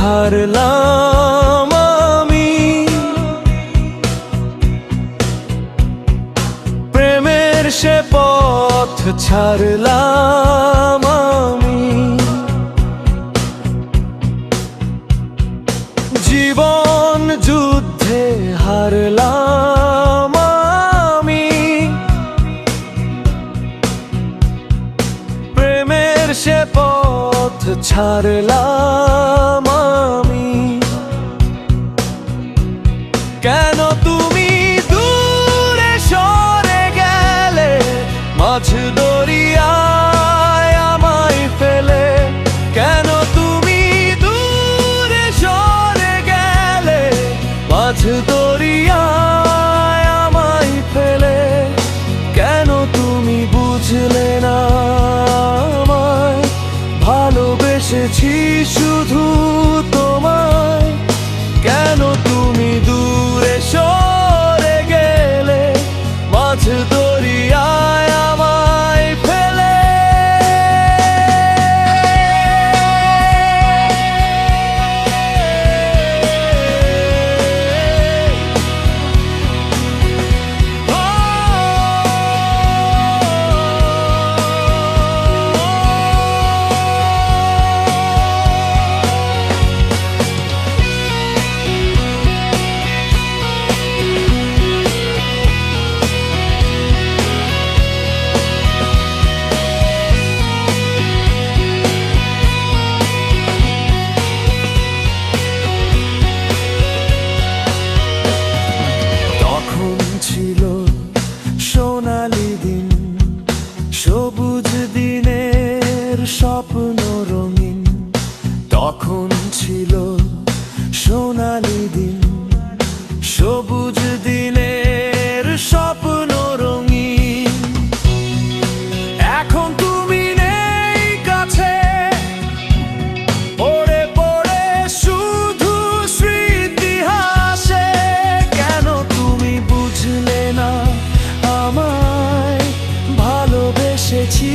হারলাম আমি। প্রেমের সে পথ ছাড়লাম আমি। জীবন যুদ্ধে হারলাম আমি। প্রেমের সে পথ ছাড়লাম কেন তুমি দূরে সরে গেলে? মাঝ দরিয়ায় আমায় ফেলে। কেন তুমি দূরে সরে গেলে? মাঝ দরিয়ায় আমায় ফেলে। কেন তুমি বুঝলে না আমায়? ভালোবেসেছি শুধু মাঝ দরিয়ায় রঙিন, তখন ছিল সোনালি দিন। সবুজ দিনের স্বপ্ন রঙিন। এখন তুমি নেই কাছে। পড়ে পড়ে শুধু স্মৃতি কেন তুমি বুঝলে না আমায়? ভালোবেসেছি